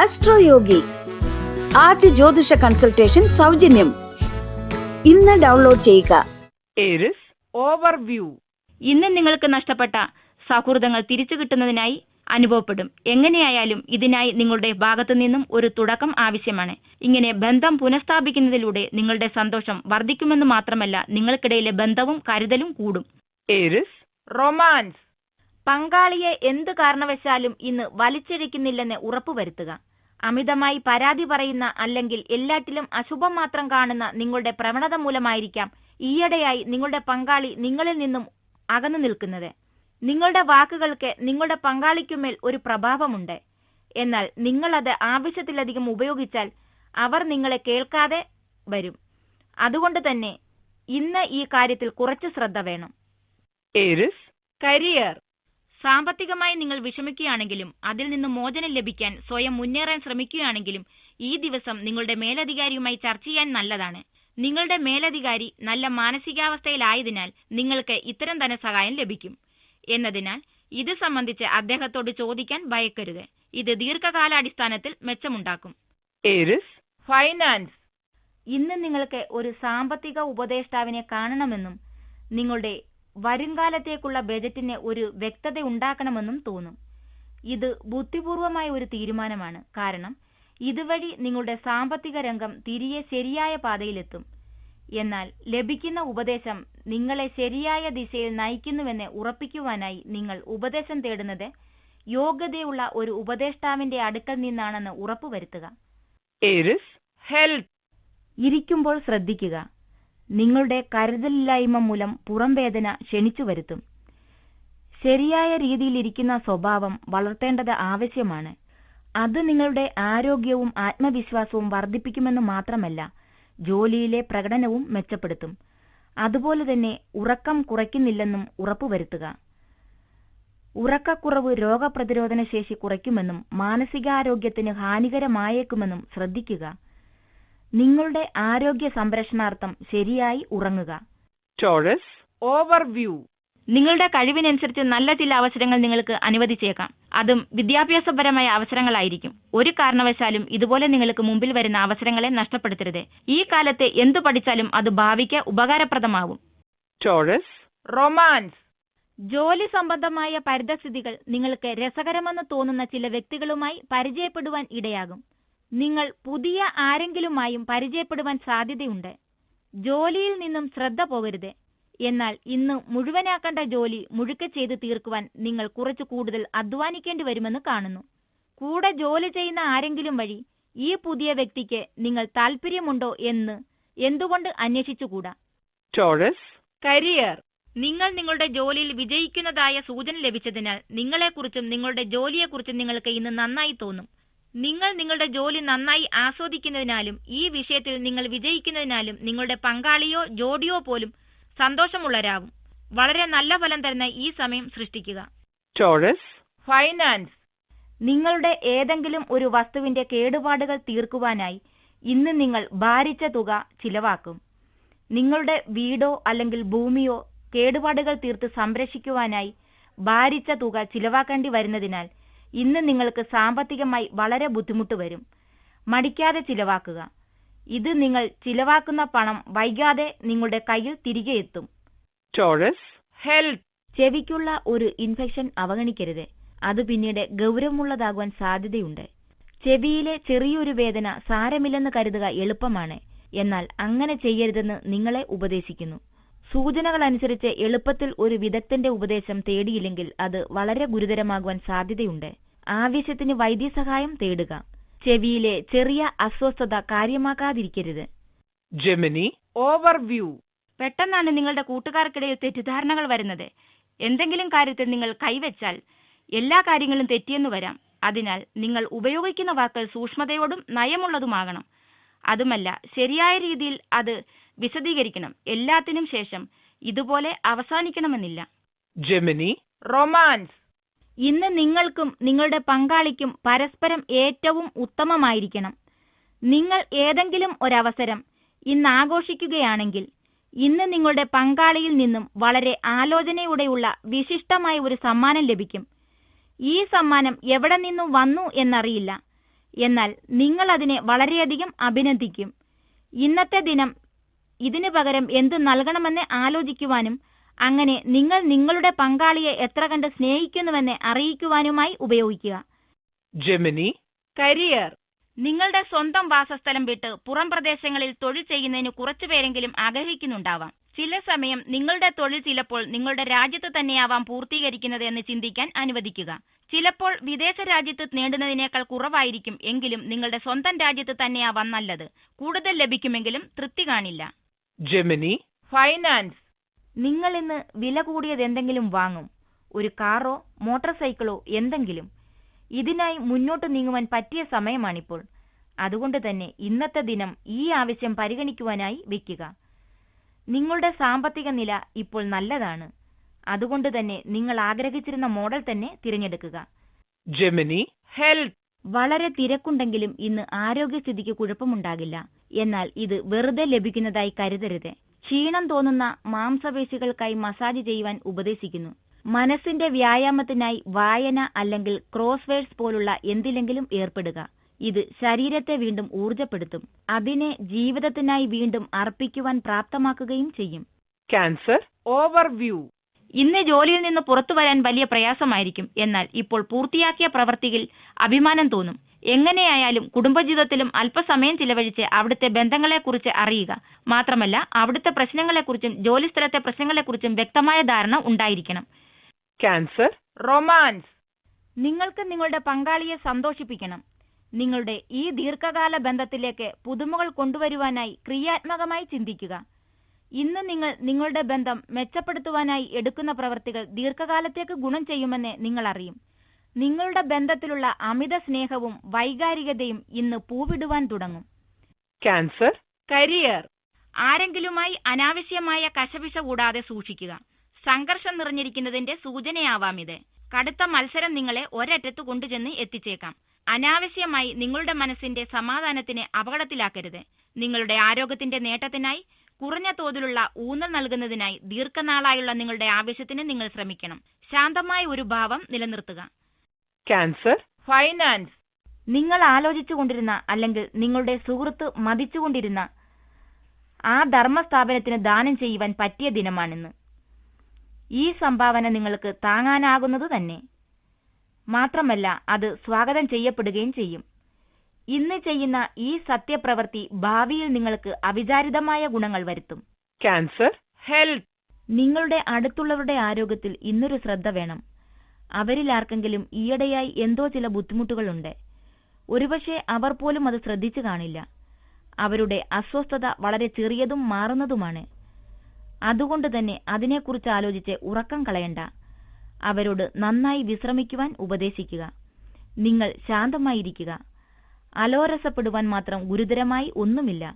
അസ്ട്രോയോഗി ആദ്യ ജ്യോതിഷ കൺസൾട്ടേഷൻ സൗജന്യം. ഇന്ന് ഡൗൺലോഡ് ചെയ്യുക. ഓവർവ്യൂ ഇന്ന് നിങ്ങൾക്ക് നഷ്ടപ്പെട്ട സൗഹൃദങ്ങൾ തിരിച്ചു കിട്ടുന്നതിനായി അനുഭവപ്പെടും. എങ്ങനെയായാലും ഇതിനായി നിങ്ങളുടെ ഭാഗത്തു നിന്നും ഒരു തുടക്കം ആവശ്യമാണ്. ഇങ്ങനെ ബന്ധം പുനഃസ്ഥാപിക്കുന്നതിലൂടെ നിങ്ങളുടെ സന്തോഷം വർദ്ധിക്കുമെന്ന് മാത്രമല്ല നിങ്ങൾക്കിടയിലെ ബന്ധവും കരുതലും കൂടും. റൊമാൻസ് പങ്കാളിയെ എന്ത് കാരണവശാലും ഇന്ന് വലിച്ചിഴയ്ക്കുന്നില്ലെന്ന് ഉറപ്പുവരുത്തുക. അമിതമായി പരാതി പറയുന്ന അല്ലെങ്കിൽ എല്ലാറ്റിലും അശുഭം മാത്രം കാണുന്ന നിങ്ങളുടെ പ്രവണത മൂലമായിരിക്കാം ഈയിടെയായി നിങ്ങളുടെ പങ്കാളി നിങ്ങളിൽ നിന്നും അകന്നു നിൽക്കുന്നത്. നിങ്ങളുടെ വാക്കുകൾക്ക് നിങ്ങളുടെ പങ്കാളിക്കുമേൽ ഒരു പ്രഭാവമുണ്ട്. എന്നാൽ നിങ്ങളത് ആവശ്യത്തിലധികം ഉപയോഗിച്ചാൽ അവർ നിങ്ങളെ കേൾക്കാതെ വരും. അതുകൊണ്ട് തന്നെ ഇന്ന് ഈ കാര്യത്തിൽ കുറച്ച് ശ്രദ്ധ വേണം. കരിയർ. സാമ്പത്തികമായി നിങ്ങൾ വിഷമിക്കുകയാണെങ്കിലും അതിൽ നിന്ന് മോചനം ലഭിക്കാൻ സ്വയം മുന്നേറാൻ ശ്രമിക്കുകയാണെങ്കിലും ഈ ദിവസം നിങ്ങളുടെ മേലധികാരിയുമായി ചർച്ച ചെയ്യാൻ നല്ലതാണ്. നിങ്ങളുടെ മേലധികാരി നല്ല മാനസികാവസ്ഥയിലായതിനാൽ നിങ്ങൾക്ക് ഇത്തരം ധനസഹായം ലഭിക്കും. എന്നതിനാൽ ഇത് സംബന്ധിച്ച് അദ്ദേഹത്തോട് ചോദിക്കാൻ ഭയക്കരുത്. ഇത് ദീർഘകാലാടിസ്ഥാനത്തിൽ മെച്ചമുണ്ടാക്കും. ഫൈനാൻസ്. ഇന്ന് നിങ്ങൾക്ക് ഒരു സാമ്പത്തിക ഉപദേഷ്ടാവിനെ കാണണമെന്നും നിങ്ങളുടെ വരുംകാലത്തേക്കുള്ള ബജറ്റിന് ഒരു വ്യക്തത ഉണ്ടാക്കണമെന്നും തോന്നും. ഇത് ബുദ്ധിപൂർവമായ ഒരു തീരുമാനമാണ്. കാരണം ഇതുവഴി നിങ്ങളുടെ സാമ്പത്തിക രംഗം തിരികെ ശരിയായ പാതയിലെത്തും. എന്നാൽ ലഭിക്കുന്ന ഉപദേശം നിങ്ങളെ ശരിയായ ദിശയിൽ നയിക്കുന്നുവെന്ന് ഉറപ്പിക്കുവാനായി നിങ്ങൾ ഉപദേശം തേടുന്നത് യോഗ്യതയുള്ള ഒരു ഉപദേഷ്ടാവിന്റെ അടുക്കൽ നിന്നാണെന്ന് ഉറപ്പുവരുത്തുക. ഇരിക്കുമ്പോൾ ശ്രദ്ധിക്കുക. നിങ്ങളുടെ കരുതലില്ലായ്മ മൂലം പുറംവേദന ക്ഷണിച്ചു വരുത്തും. ശരിയായ രീതിയിലിരിക്കുന്ന സ്വഭാവം വളർത്തേണ്ടത് ആവശ്യമാണ്. അത് നിങ്ങളുടെ ആരോഗ്യവും ആത്മവിശ്വാസവും വർദ്ധിപ്പിക്കുമെന്ന് മാത്രമല്ല ജോലിയിലെ പ്രകടനവും മെച്ചപ്പെടുത്തും. അതുപോലെ തന്നെ ഉറക്കം കുറയ്ക്കുന്നില്ലെന്നും ഉറപ്പുവരുത്തുക. ഉറക്കക്കുറവ് രോഗപ്രതിരോധന ശേഷി കുറയ്ക്കുമെന്നും മാനസികാരോഗ്യത്തിന് ഹാനികരമായേക്കുമെന്നും ശ്രദ്ധിക്കുക. നിങ്ങളുടെ ആരോഗ്യ സംരക്ഷണാർത്ഥം ശരിയായി ഉറങ്ങുക. ടോറസ് ഓവർവ്യൂ നിങ്ങളുടെ കഴിവിനനുസരിച്ച് നല്ല ചില അവസരങ്ങൾ നിങ്ങൾക്ക് അനുവദിച്ചേക്കാം. അതും വിദ്യാഭ്യാസപരമായ അവസരങ്ങളായിരിക്കും. ഒരു കാരണവശാലും ഇതുപോലെ നിങ്ങൾക്ക് മുമ്പിൽ വരുന്ന അവസരങ്ങളെ നഷ്ടപ്പെടുത്തരുത്. ഈ കാലത്തെ എന്തു പഠിച്ചാലും അത് ഭാവിക്ക് ഉപകാരപ്രദമാവും. ടോറസ് റൊമാൻസ് ജോലി സംബന്ധമായ പരിതസ്ഥിതികൾ നിങ്ങൾക്ക് രസകരമെന്ന് തോന്നുന്ന ചില വ്യക്തികളുമായി പരിചയപ്പെടുവാൻ ഇടയാകും. നിങ്ങൾ പുതിയ ആരെങ്കിലുമായും പരിചയപ്പെടുവാൻ സാധ്യതയുണ്ട്. ജോലിയിൽ നിന്നും ശ്രദ്ധ പോകരുത്. എന്നാൽ ഇന്ന് മുഴുവനാക്കേണ്ട ജോലി മുഴുക്കെ ചെയ്ത് തീർക്കുവാൻ നിങ്ങൾ കുറച്ചു കൂടുതൽ അധ്വാനിക്കേണ്ടി വരുമെന്ന് കാണുന്നു. കൂടെ ജോലി ചെയ്യുന്ന ആരെങ്കിലും വഴി ഈ പുതിയ വ്യക്തിക്ക് നിങ്ങൾ താല്പര്യമുണ്ടോ എന്ന് എന്തുകൊണ്ട് അന്വേഷിച്ചുകൂടാ? ടോറസ്? കരിയർ. നിങ്ങൾ നിങ്ങളുടെ ജോലിയിൽ വിജയിക്കുന്നതായ സൂചന ലഭിച്ചതിനാൽ നിങ്ങളെക്കുറിച്ചും നിങ്ങളുടെ ജോലിയെക്കുറിച്ചും നിങ്ങൾക്ക് ഇന്ന് നന്നായി തോന്നും. നിങ്ങൾ നിങ്ങളുടെ ജോലി നന്നായി ആസ്വദിക്കുന്നതിനാലും ഈ വിഷയത്തിൽ നിങ്ങൾ വിജയിക്കുന്നതിനാലും നിങ്ങളുടെ പങ്കാളിയോ ജോഡിയോ പോലും സന്തോഷമുള്ളവരാവും വളരെ നല്ല ഫലം തരുന്ന ഈ സമയം സൃഷ്ടിക്കുക. Taurus finance. നിങ്ങളുടെ ഏതെങ്കിലും ഒരു വസ്തുവിന്റെ കേടുപാടുകൾ തീർക്കുവാനായി ഇന്ന് നിങ്ങൾ ഭാരിച്ച തുക ചിലവാക്കും. നിങ്ങളുടെ വീടോ അല്ലെങ്കിൽ ഭൂമിയോ കേടുപാടുകൾ തീർത്ത് സംരക്ഷിക്കുവാനായി ഭാരിച്ച തുക ചിലവാക്കേണ്ടി വരുന്നതിനാൽ ഇന്ന് നിങ്ങൾക്ക് സാമ്പത്തികമായി വളരെ ബുദ്ധിമുട്ട് വരും. മടിക്കാതെ ചിലവാക്കുക. ഇത് നിങ്ങൾ ചിലവാക്കുന്ന പണം വൈകാതെ നിങ്ങളുടെ കയ്യിൽ തിരികെ എത്തും. ചെവിക്കുള്ള ഒരു ഇൻഫെക്ഷൻ അവഗണിക്കരുത്. അത് പിന്നീട് ഗൗരവമുള്ളതാകുവാൻ സാധ്യതയുണ്ട്. ചെവിയിലെ ചെറിയൊരു വേദന സാരമില്ലെന്ന് കരുതുക എളുപ്പമാണ്. എന്നാൽ അങ്ങനെ ചെയ്യരുതെന്ന് നിങ്ങളെ ഉപദേശിക്കുന്നു. സൂചനകൾ അനുസരിച്ച് എളുപ്പത്തിൽ ഒരു വിദഗ്ധന്റെ ഉപദേശം തേടിയില്ലെങ്കിൽ അത് വളരെ ഗുരുതരമാകുവാൻ സാധ്യതയുണ്ട്. ആവശ്യത്തിന് വൈദ്യസഹായം തേടുക. ചെവിയിലെ ചെറിയ അസ്വസ്ഥത കാര്യമാക്കാതിരിക്കരുത് ജെമിനി? ഓവർവ്യൂ പെട്ടെന്നാണ് നിങ്ങളുടെ കൂട്ടുകാർക്കിടയിൽ തെറ്റിദ്ധാരണകൾ വരുന്നത്. എന്തെങ്കിലും കാര്യത്തിൽ നിങ്ങൾ കൈവച്ചാൽ എല്ലാ കാര്യങ്ങളും തെറ്റിയെന്നു വരാം. അതിനാൽ നിങ്ങൾ ഉപയോഗിക്കുന്ന വാക്കുകൾ സൂക്ഷ്മതയോടും നയമുള്ളതുമാകണം. അതുമല്ല ശരിയായ രീതിയിൽ അത് വിശദീകരിക്കണം. എല്ലാത്തിനും ശേഷം ഇതുപോലെ അവസാനിക്കണമെന്നില്ല. ജെമിനി. റൊമാൻസ്. ഇന്ന് നിങ്ങൾക്കും നിങ്ങളുടെ പങ്കാളിക്കും പരസ്പരം ഏറ്റവും ഉത്തമമായിരിക്കണം. നിങ്ങൾ ഏതെങ്കിലും ഒരവസരം ഇന്ന് ആഘോഷിക്കുകയാണെങ്കിൽ ഇന്ന് നിങ്ങളുടെ പങ്കാളിയിൽ നിന്നും വളരെ ആലോചനയോടെയുള്ള വിശിഷ്ടമായ ഒരു സമ്മാനം ലഭിക്കും. ഈ സമ്മാനം എവിടെ നിന്നും വന്നു എന്നറിയില്ല. എന്നാൽ നിങ്ങൾ അതിനെ വളരെയധികം അഭിനന്ദിക്കും. ഇന്നത്തെ ദിനം ഇതിനു പകരം എന്ത് നൽകണമെന്ന് ആലോചിക്കുവാനും അങ്ങനെ നിങ്ങൾ നിങ്ങളുടെ പങ്കാളിയെ എത്ര കണ്ട് സ്നേഹിക്കുന്നുവെന്ന് അറിയിക്കുവാനുമായി ഉപയോഗിക്കുക. ജെമിനി. കരിയർ. നിങ്ങളുടെ സ്വന്തം വാസസ്ഥലം വിട്ട് പുറം പ്രദേശങ്ങളിൽ തൊഴിൽ ചെയ്യുന്നതിന് കുറച്ചുപേരെങ്കിലും ആഗ്രഹിക്കുന്നുണ്ടാവാം. ചില സമയം നിങ്ങളുടെ തൊഴിൽ ചിലപ്പോൾ നിങ്ങളുടെ രാജ്യത്ത് തന്നെയാവാം പൂർത്തീകരിക്കുന്നത് എന്ന് ചിന്തിക്കാൻ അനുവദിക്കുക. ചിലപ്പോൾ വിദേശ രാജ്യത്ത് നേടുന്നതിനേക്കാൾ കുറവായിരിക്കും എങ്കിലും നിങ്ങളുടെ സ്വന്തം രാജ്യത്ത് തന്നെയാവാം നല്ലത്. കൂടുതൽ ലഭിക്കുമെങ്കിലും തൃപ്തി കാണില്ല. Gemini. ഫൈനാൻസ് നിങ്ങൾ ഇന്ന് വില കൂടിയത് എന്തെങ്കിലും വാങ്ങും. ഒരു കാറോ മോട്ടോർ സൈക്കിളോ എന്തെങ്കിലും. ഇതിനായി മുന്നോട്ട് നീങ്ങുവാൻ പറ്റിയ സമയമാണിപ്പോൾ. അതുകൊണ്ട് തന്നെ ഇന്നത്തെ ദിനം ഈ ആവശ്യം പരിഗണിക്കുവാനായി വെക്കുക. നിങ്ങളുടെ സാമ്പത്തിക നില ഇപ്പോൾ നല്ലതാണ്. അതുകൊണ്ട് തന്നെ നിങ്ങൾ ആഗ്രഹിച്ചിരുന്ന മോഡൽ തന്നെ തിരഞ്ഞെടുക്കുക. ജെമിനി ഹെൽത്ത് വളരെ തിരക്കുണ്ടെങ്കിലും ഇന്ന് ആരോഗ്യസ്ഥിതിക്ക് കുഴപ്പമുണ്ടാകില്ല. എന്നാൽ ഇത് വെറുതെ ലഭിക്കുന്നതായി കരുതരുത്. ക്ഷീണം തോന്നുന്ന മാംസപേശികൾക്കായി മസാജ് ചെയ്യുവാൻ ഉപദേശിക്കുന്നു. മനസ്സിന്റെ വ്യായാമത്തിനായി വായന അല്ലെങ്കിൽ ക്രോസ്വേഴ്സ് പോലുള്ള എന്തിലെങ്കിലും ഏർപ്പെടുക. ഇത് ശരീരത്തെ വീണ്ടും ഊർജപ്പെടുത്തും. അതിനെ ജീവിതത്തിനായി വീണ്ടും അർപ്പിക്കുവാൻ പ്രാപ്തമാക്കുകയും ചെയ്യും. ക്യാൻസർ? ഓവർവ്യൂ. ഇന്ന് ജോലിയിൽ നിന്ന് പുറത്തു വരാൻ വലിയ പ്രയാസമായിരിക്കും. എന്നാൽ ഇപ്പോൾ പൂർത്തിയാക്കിയ പ്രവൃത്തിയിൽ അഭിമാനം തോന്നും. എങ്ങനെയായാലും കുടുംബജീവിതത്തിലും അല്പസമയം ചിലവഴിച്ച് അവിടുത്തെ ബന്ധങ്ങളെക്കുറിച്ച് അറിയുക. മാത്രമല്ല അവിടുത്തെ പ്രശ്നങ്ങളെക്കുറിച്ചും ജോലിസ്ഥലത്തെ പ്രശ്നങ്ങളെക്കുറിച്ചും വ്യക്തമായ ധാരണ ഉണ്ടായിരിക്കണം. ക്യാൻസർ? റൊമാൻസ്. നിങ്ങൾക്ക് നിങ്ങളുടെ പങ്കാളിയെ സന്തോഷിപ്പിക്കണം. നിങ്ങളുടെ ഈ ദീർഘകാല ബന്ധത്തിലേക്ക് പുതുമകൾ കൊണ്ടുവരുവാനായി ക്രിയാത്മകമായി ചിന്തിക്കുക. ഇന്ന് നിങ്ങൾ നിങ്ങളുടെ ബന്ധം മെച്ചപ്പെടുത്തുവാനായി എടുക്കുന്ന പ്രവൃത്തികൾ ദീർഘകാലത്തേക്ക് ഗുണം ചെയ്യുമെന്ന് നിങ്ങൾ അറിയും നിങ്ങളുടെ ബന്ധത്തിലുള്ള അമിത സ്നേഹവും വൈകാരികതയും ഇന്ന് പൂവിടുവാൻ തുടങ്ങും. ക്യാൻസർ? കരിയർ. ആരെങ്കിലുമായി അനാവശ്യമായ കശപിശ കൂടാതെ സൂക്ഷിക്കുക. സംഘർഷം നിറഞ്ഞിരിക്കുന്നതിന്റെ സൂചനയാവാം ഇത് കടുത്ത മത്സരം നിങ്ങളെ ഒരറ്റത്ത് കൊണ്ടുചെന്ന് എത്തിച്ചേക്കാം. അനാവശ്യമായി നിങ്ങളുടെ മനസ്സിന്റെ സമാധാനത്തിന് അപകടത്തിലാക്കരുത്. നിങ്ങളുടെ ആരോഗ്യത്തിന്റെ നേട്ടത്തിനായി കുറഞ്ഞ തോതിലുള്ള ഊന്നൽ നൽകുന്നതിനായി ദീർഘനാളായുള്ള നിങ്ങളുടെ ആവശ്യത്തിന് നിങ്ങൾ ശ്രമിക്കണം. ശാന്തമായ ഒരു ഭാവം നിലനിർത്തുക. Cancer. ഫൈനാൻസ്. നിങ്ങൾ ആലോചിച്ചുകൊണ്ടിരുന്ന അല്ലെങ്കിൽ നിങ്ങളുടെ സുഹൃത്ത് മതിച്ചുകൊണ്ടിരുന്ന ആ ധർമ്മസ്ഥാപനത്തിന് ദാനം ചെയ്യുവാൻ പറ്റിയ ദിനമാണിന്ന്. ഈ സംഭാവന നിങ്ങൾക്ക് താങ്ങാനാകുന്നത് തന്നെ. മാത്രമല്ല അത് സ്വാഗതം ചെയ്യപ്പെടുകയും ചെയ്യും. ഇന്ന് ചെയ്യുന്ന ഈ സത്യപ്രവൃത്തി ഭാവിയിൽ നിങ്ങൾക്ക് അവിചാരിതമായ ഗുണങ്ങൾ വരുത്തും. ക്യാൻസർ? ഹെൽത്ത്. നിങ്ങളുടെ അടുത്തുള്ളവരുടെ ആരോഗ്യത്തിൽ ഇന്നൊരു ശ്രദ്ധ വേണം. അവരിൽ ആർക്കെങ്കിലും ഈയിടെയായി എന്തോ ചില ബുദ്ധിമുട്ടുകളുണ്ട്. ഒരുപക്ഷെ അവർ പോലും അത് ശ്രദ്ധിച്ചു കാണില്ല. അവരുടെ അസ്വസ്ഥത വളരെ ചെറിയതും മാറുന്നതുമാണ്. അതുകൊണ്ട് തന്നെ അതിനെക്കുറിച്ച് ആലോചിച്ച് ഉറക്കം കളയണ്ട. അവരോട് നന്നായി വിശ്രമിക്കുവാൻ ഉപദേശിക്കുക. നിങ്ങൾ ശാന്തമായിരിക്കുക. അലോരസപ്പെടുവാൻ മാത്രം ഗുരുതരമായി ഒന്നുമില്ല.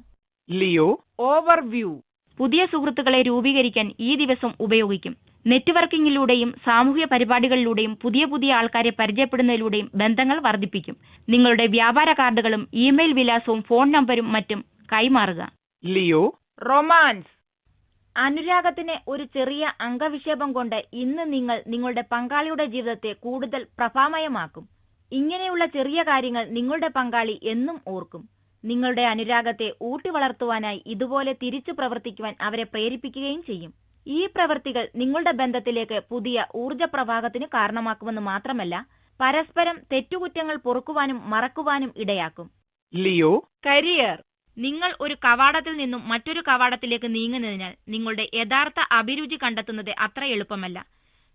ലിയോ? ഓവർവ്യൂ പുതിയ സുഹൃത്തുക്കളെ രൂപീകരിക്കാൻ ഈ ദിവസം ഉപയോഗിക്കും. നെറ്റ്വർക്കിംഗിലൂടെയും സാമൂഹ്യ പരിപാടികളിലൂടെയും പുതിയ പുതിയ ആൾക്കാരെ പരിചയപ്പെടുന്നതിലൂടെയും ബന്ധങ്ങൾ വർദ്ധിപ്പിക്കും. നിങ്ങളുടെ വ്യാപാര കാർഡുകളും ഇമെയിൽ വിലാസവും ഫോൺ നമ്പരും മറ്റും കൈമാറുക. ലിയോ? റൊമാൻസ്. അനുരാഗത്തിന് ഒരു ചെറിയ അംഗവിക്ഷേപം കൊണ്ട് ഇന്ന് നിങ്ങൾ നിങ്ങളുടെ പങ്കാളിയുടെ ജീവിതത്തെ കൂടുതൽ പ്രഭാമയമാക്കും. ഇങ്ങനെയുള്ള ചെറിയ കാര്യങ്ങൾ നിങ്ങളുടെ പങ്കാളി എന്നും ഓർക്കും. നിങ്ങളുടെ അനുരാഗത്തെ ഊട്ടി വളർത്തുവാനായി ഇതുപോലെ തിരിച്ചു പ്രവർത്തിക്കുവാൻ അവരെ പ്രേരിപ്പിക്കുകയും ചെയ്യും. ഈ പ്രവൃത്തികൾ നിങ്ങളുടെ ബന്ധത്തിലേക്ക് പുതിയ ഊർജപ്രവാഹത്തിന് കാരണമാക്കുമെന്ന് മാത്രമല്ല പരസ്പരം തെറ്റുകുറ്റങ്ങൾ പൊറുക്കുവാനും മറക്കുവാനും ഇടയാക്കും. ലിയോ? കരിയർ. നിങ്ങൾ ഒരു കവാടത്തിൽ നിന്നും മറ്റൊരു കവാടത്തിലേക്ക് നീങ്ങുന്നതിനാൽ നിങ്ങളുടെ യഥാർത്ഥ അഭിരുചി കണ്ടെത്തുന്നത് അത്ര എളുപ്പമല്ല.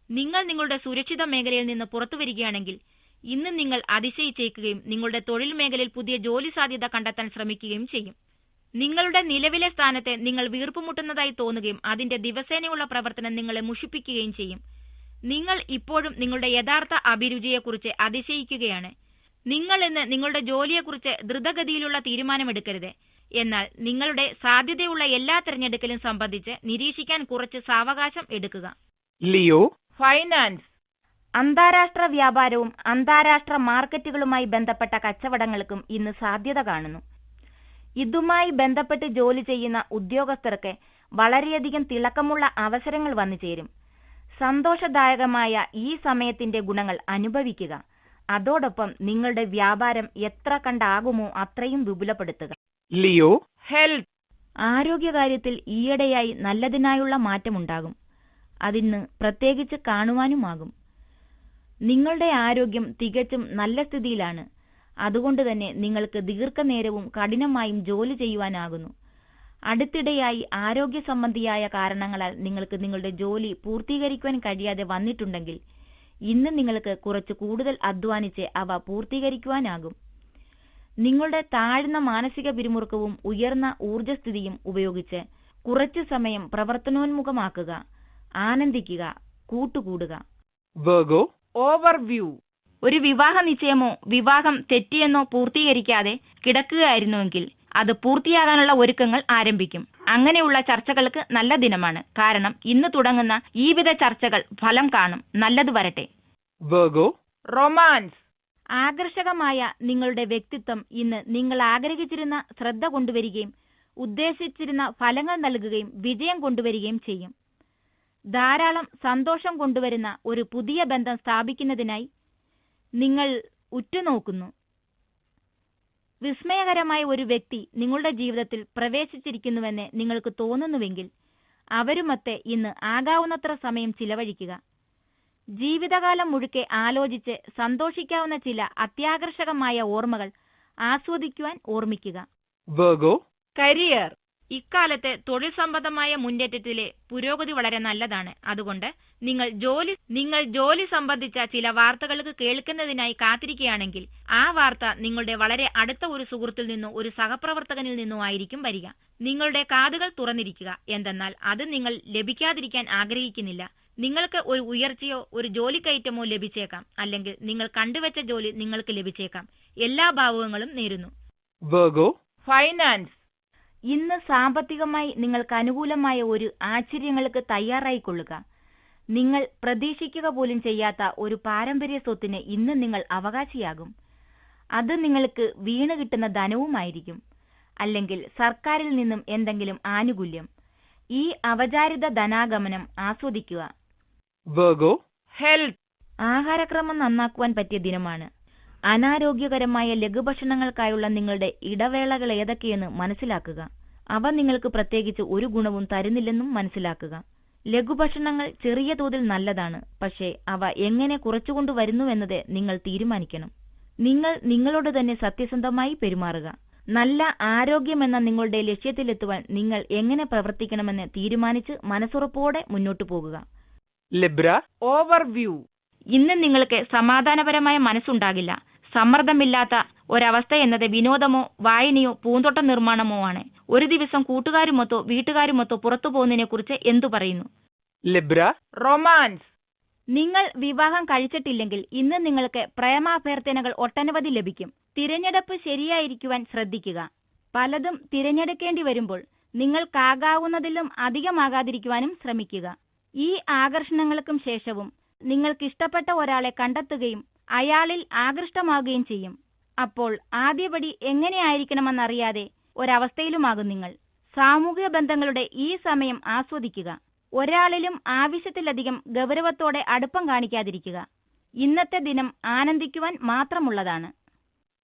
നിങ്ങൾ നിങ്ങളുടെ സുരക്ഷിത മേഖലയിൽ നിന്ന് പുറത്തു വരികയാണെങ്കിൽ ഇന്ന് നിങ്ങൾ അതിശയിച്ചേക്കുകയും നിങ്ങളുടെ തൊഴിൽ മേഖലയിൽ പുതിയ ജോലി സാധ്യത കണ്ടെത്താൻ ശ്രമിക്കുകയും ചെയ്യും. നിങ്ങളുടെ നിലവിലെ സ്ഥാനത്തെ നിങ്ങൾ വീർപ്പുമുട്ടുന്നതായി തോന്നുകയും അതിന്റെ ദിവസേനയുള്ള പ്രവർത്തനം നിങ്ങളെ മുഷിപ്പിക്കുകയും ചെയ്യും. നിങ്ങൾ ഇപ്പോഴും നിങ്ങളുടെ യഥാർത്ഥ അഭിരുചിയെക്കുറിച്ച് അതിശയിക്കുകയാണ്. നിങ്ങൾ ഇന്ന് നിങ്ങളുടെ ജോലിയെക്കുറിച്ച് ദ്രുതഗതിയിലുള്ള തീരുമാനമെടുക്കരുത്. എന്നാൽ നിങ്ങളുടെ സാധ്യതയുള്ള എല്ലാ തിരഞ്ഞെടുക്കലും സംബന്ധിച്ച് നിരീക്ഷിക്കാൻ കുറച്ച് സാവകാശം എടുക്കുക. ലിയോ? ഫൈനാൻസ്. അന്താരാഷ്ട്ര വ്യാപാരവും അന്താരാഷ്ട്ര മാർക്കറ്റുകളുമായി ബന്ധപ്പെട്ട കച്ചവടങ്ങൾക്കും ഇന്ന് സാധ്യത കാണുന്നു. ഇതുമായി ബന്ധപ്പെട്ട് ജോലി ചെയ്യുന്ന ഉദ്യോഗസ്ഥർക്ക് വളരെയധികം തിളക്കമുള്ള അവസരങ്ങൾ വന്നു ചേരും. സന്തോഷദായകമായ ഈ സമയത്തിന്റെ ഗുണങ്ങൾ അനുഭവിക്കുക. അതോടൊപ്പം നിങ്ങളുടെ വ്യാപാരം എത്ര കണ്ടാകുമോ അത്രയും വിപുലപ്പെടുത്തുക. ലിയോ? ഹെൽത്ത്. ആരോഗ്യകാര്യത്തിൽ ഈയിടെയായി നല്ലതിനായുള്ള മാറ്റമുണ്ടാകും. അതിന് പ്രത്യേകിച്ച് കാണുവാനുമാകും. നിങ്ങളുടെ ആരോഗ്യം തികച്ചും നല്ല സ്ഥിതിയിലാണ്. അതുകൊണ്ട് തന്നെ നിങ്ങൾക്ക് ദീർഘനേരവും കഠിനമായും ജോലി ചെയ്യുവാനാകുന്നു. അടുത്തിടെയായി ആരോഗ്യ സംബന്ധിയായ കാരണങ്ങളാൽ നിങ്ങൾക്ക് നിങ്ങളുടെ ജോലി പൂർത്തീകരിക്കുവാൻ കഴിയാതെ വന്നിട്ടുണ്ടെങ്കിൽ ഇന്ന് നിങ്ങൾക്ക് കുറച്ച് കൂടുതൽ അധ്വാനിച്ച് അവ പൂർത്തീകരിക്കുവാനാകും. നിങ്ങളുടെ താഴ്ന്ന മാനസിക പിരിമുറുക്കവും ഉയർന്ന ഊർജസ്ഥിതിയും ഉപയോഗിച്ച് കുറച്ചു സമയം പ്രവർത്തനോന്മുഖമാക്കുക ആനന്ദിക്കുക കൂട്ടുകൂടുക. ഓവർവ്യൂ ഒരു വിവാഹ നിശ്ചയമോ വിവാഹം തെറ്റിയെന്നോ പൂർത്തീകരിക്കാതെ കിടക്കുകയായിരുന്നുവെങ്കിൽ അത് പൂർത്തിയാകാനുള്ള ഒരുക്കങ്ങൾ ആരംഭിക്കും. അങ്ങനെയുള്ള ചർച്ചകൾക്ക് നല്ല ദിനമാണ്. കാരണം ഇന്ന് തുടങ്ങുന്ന ഈ വിധ ചർച്ചകൾ ഫലം കാണും. നല്ലത് വരട്ടെ. റൊമാൻസ്. ആകർഷകമായ നിങ്ങളുടെ വ്യക്തിത്വം ഇന്ന് നിങ്ങൾ ആഗ്രഹിച്ചിരുന്ന ശ്രദ്ധ കൊണ്ടുവരികയും ഉദ്ദേശിച്ചിരുന്ന ഫലങ്ങൾ നൽകുകയും വിജയം കൊണ്ടുവരികയും ചെയ്യും. ധാരാളം സന്തോഷം കൊണ്ടുവരുന്ന ഒരു പുതിയ ബന്ധം സ്ഥാപിക്കുന്നതിനായി നിങ്ങൾ ഉറ്റുനോക്കുന്നു. വിസ്മയകരമായ ഒരു വ്യക്തി നിങ്ങളുടെ ജീവിതത്തിൽ പ്രവേശിച്ചിരിക്കുന്നുവെന്ന് നിങ്ങൾക്ക് തോന്നുന്നുവെങ്കിൽ അവരുമൊത്തെ ഇന്ന് ആകാവുന്നത്ര സമയം ചിലവഴിക്കുക. ജീവിതകാലം മുഴുക്കെ ആലോചിച്ച് സന്തോഷിക്കാവുന്ന ചില അത്യാകർഷകമായ ഓർമ്മകൾ ആസ്വദിക്കുവാൻ ഓർമ്മിക്കുക. വെർഗോ കരിയർ ഇക്കാലത്തെ തൊഴിൽ സംബന്ധമായ മുന്നേറ്റത്തിലെ പുരോഗതി വളരെ നല്ലതാണ്. അതുകൊണ്ട് നിങ്ങൾ ജോലി നിങ്ങൾ ജോലി സംബന്ധിച്ച ചില വാർത്തകൾക്ക് കേൾക്കുന്നതിനായി കാത്തിരിക്കുകയാണെങ്കിൽ ആ വാർത്ത നിങ്ങളുടെ വളരെ അടുത്ത ഒരു സുഹൃത്തിൽ നിന്നോ ഒരു സഹപ്രവർത്തകനിൽ നിന്നോ ആയിരിക്കും വരിക. നിങ്ങളുടെ കാതുകൾ തുറന്നിരിക്കുക. എന്തെന്നാൽ അത് നിങ്ങൾ ലഭിക്കാതിരിക്കാൻ ആഗ്രഹിക്കുന്നില്ല. നിങ്ങൾക്ക് ഒരു ഉയർച്ചയോ ഒരു ജോലി കയറ്റമോ ലഭിച്ചേക്കാം. അല്ലെങ്കിൽ നിങ്ങൾ കണ്ടുവച്ച ജോലി നിങ്ങൾക്ക് ലഭിച്ചേക്കാം. എല്ലാ ഭാവുകങ്ങളും നേരുന്നു. ഫൈനാൻസ്. ഇന്ന് സാമ്പത്തികമായി നിങ്ങൾക്ക് അനുകൂലമായ ഒരു ആശ്ചര്യങ്ങൾക്ക് തയ്യാറായിക്കൊള്ളുക. നിങ്ങൾ പ്രതീക്ഷിക്കുക പോലും ചെയ്യാത്ത ഒരു പാരമ്പര്യ സ്വത്തിന് ഇന്ന് നിങ്ങൾ അവകാശിയാകും. അത് നിങ്ങൾക്ക് വീണ് കിട്ടുന്ന ധനവുമായിരിക്കും. അല്ലെങ്കിൽ സർക്കാരിൽ നിന്നും എന്തെങ്കിലും ആനുകൂല്യം. ഈ അവചാരിത ധനാഗമനം ആസ്വദിക്കുക. ആഹാരക്രമം നന്നാക്കുവാൻ പറ്റിയ ദിനമാണ്. അനാരോഗ്യകരമായ ലഘുഭക്ഷണങ്ങൾക്കായുള്ള നിങ്ങളുടെ ഇടവേളകൾ ഏതൊക്കെയെന്ന് മനസ്സിലാക്കുക. അവ നിങ്ങൾക്ക് പ്രത്യേകിച്ച് ഒരു ഗുണവും തരുന്നില്ലെന്നും മനസ്സിലാക്കുക. ലഘുഭക്ഷണങ്ങൾ ചെറിയ തോതിൽ നല്ലതാണ് പക്ഷേ അവ എങ്ങനെ കുറച്ചുകൊണ്ടുവരുന്നുവെന്നത് നിങ്ങൾ തീരുമാനിക്കണം. നിങ്ങൾ നിങ്ങളോട് തന്നെ സത്യസന്ധമായി പെരുമാറുക. നല്ല ആരോഗ്യമെന്ന നിങ്ങളുടെ ലക്ഷ്യത്തിലെത്തുവാൻ നിങ്ങൾ എങ്ങനെ പ്രവർത്തിക്കണമെന്ന് തീരുമാനിച്ച് മനസ്സുറപ്പോടെ മുന്നോട്ടു പോകുക. ലിബ്ര. ഓവർവ്യൂ ഇന്ന് നിങ്ങൾക്ക് സമാധാനപരമായ മനസ്സുണ്ടാകില്ല. സമ്മർദ്ദമില്ലാത്ത ഒരവസ്ഥ എന്നത് വിനോദമോ വായനയോ പൂന്തോട്ട നിർമ്മാണമോ ആണ്. ഒരു ദിവസം കൂട്ടുകാരുമൊത്തോ വീട്ടുകാരുമൊത്തോ പുറത്തു പോകുന്നതിനെ കുറിച്ച് എന്തു പറയുന്നു? ലിബ്ര. റൊമാൻസ്. നിങ്ങൾ വിവാഹം കഴിച്ചിട്ടില്ലെങ്കിൽ ഇന്ന് നിങ്ങൾക്ക് പ്രേമാഭ്യർത്ഥനകൾ ഒട്ടനവധി ലഭിക്കും. തിരഞ്ഞെടുപ്പ് ശരിയായിരിക്കുവാൻ ശ്രദ്ധിക്കുക. പലതും തിരഞ്ഞെടുക്കേണ്ടി വരുമ്പോൾ നിങ്ങൾക്കാകാവുന്നതിലും അധികമാകാതിരിക്കുവാനും ശ്രമിക്കുക. ഈ ആകർഷണങ്ങൾക്കും ശേഷവും നിങ്ങൾക്കിഷ്ടപ്പെട്ട ഒരാളെ കണ്ടെത്തുകയും അയാളിൽ ആകൃഷ്ടമാകുകയും ചെയ്യും. അപ്പോൾ ആദ്യപടി എങ്ങനെയായിരിക്കണമെന്നറിയാതെ ഒരവസ്ഥയിലുമാകും നിങ്ങൾ. സാമൂഹിക ബന്ധങ്ങളുടെ ഈ സമയം ആസ്വദിക്കുക. ഒരാളിലും ആവശ്യത്തിലധികം ഗൗരവത്തോടെ അടുപ്പം കാണിക്കാതിരിക്കുക. ഇന്നത്തെ ദിനം ആനന്ദിക്കുവാൻ മാത്രമുള്ളതാണ്.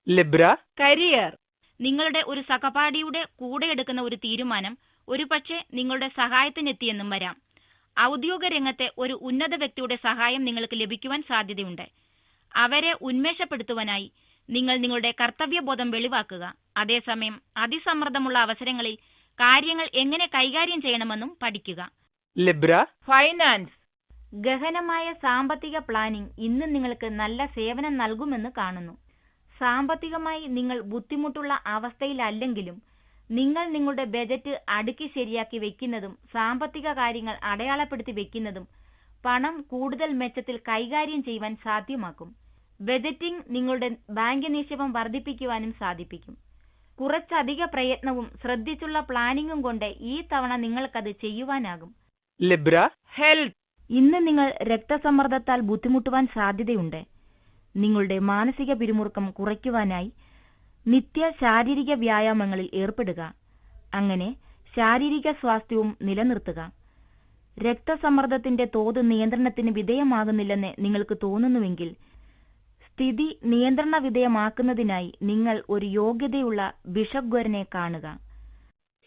ലിബ്ര? കരിയർ. നിങ്ങളുടെ ഒരു സഹപാഠിയുടെ കൂടെ എടുക്കുന്ന ഒരു തീരുമാനം ഒരുപക്ഷെ നിങ്ങളുടെ സഹായത്തിനെത്തിയെന്നും വരാം. ഔദ്യോഗിക രംഗത്തെ ഒരു ഉന്നത വ്യക്തിയുടെ സഹായം നിങ്ങൾക്ക് ലഭിക്കുവാൻ സാധ്യതയുണ്ട്. അവരെ ഉന്മേഷപ്പെടുത്തുവാനായി നിങ്ങൾ നിങ്ങളുടെ കർത്തവ്യബോധം വെളിവാക്കുക. അതേസമയം അതിസമ്മർദ്ദമുള്ള അവസരങ്ങളിൽ കാര്യങ്ങൾ എങ്ങനെ കൈകാര്യം ചെയ്യണമെന്നും പഠിക്കുക. ലിബ്ര? ഫൈനാൻസ്. ഗഹനമായ സാമ്പത്തിക പ്ലാനിംഗ് ഇന്ന് നിങ്ങൾക്ക് നല്ല സേവനം നൽകുമെന്ന് കാണുന്നു. സാമ്പത്തികമായി നിങ്ങൾ ബുദ്ധിമുട്ടുള്ള അവസ്ഥയിലല്ലെങ്കിലും നിങ്ങൾ നിങ്ങളുടെ ബജറ്റ് അടുക്കി ശരിയാക്കി വെക്കുന്നതും സാമ്പത്തിക കാര്യങ്ങൾ അടയാളപ്പെടുത്തി വെക്കുന്നതും പണം കൂടുതൽ മെച്ചത്തിൽ കൈകാര്യം ചെയ്യുവാൻ സാധ്യമാക്കും. ബജറ്റിംഗ് നിങ്ങളുടെ ബാങ്ക് നിക്ഷേപം വർദ്ധിപ്പിക്കുവാനും സാധിപ്പിക്കും. കുറച്ചധിക പ്രയത്നവും ശ്രദ്ധിച്ചുള്ള പ്ലാനിങ്ങും കൊണ്ട് ഈ തവണ നിങ്ങൾക്കത് ചെയ്യുവാനാകും. ലിബ്ര ഹെൽത്ത് ഇന്ന് നിങ്ങൾ രക്തസമ്മർദ്ദത്താൽ ബുദ്ധിമുട്ടുവാൻ സാധ്യതയുണ്ട്. നിങ്ങളുടെ മാനസിക പിരിമുറുക്കം കുറയ്ക്കുവാനായി നിത്യ ശാരീരിക വ്യായാമങ്ങളിൽ ഏർപ്പെടുക. അങ്ങനെ ശാരീരിക സ്വാസ്ഥ്യവും നിലനിർത്തുക. രക്തസമ്മർദ്ദത്തിന്റെ തോത് നിയന്ത്രണത്തിന് വിധേയമാകുന്നില്ലെന്ന് നിങ്ങൾക്ക് തോന്നുന്നുവെങ്കിൽ സ്ഥിതി നിയന്ത്രണ വിധേയമാക്കുന്നതിനായി നിങ്ങൾ ഒരു യോഗ്യതയുള്ള ബിഷപ്വരനെ കാണുക.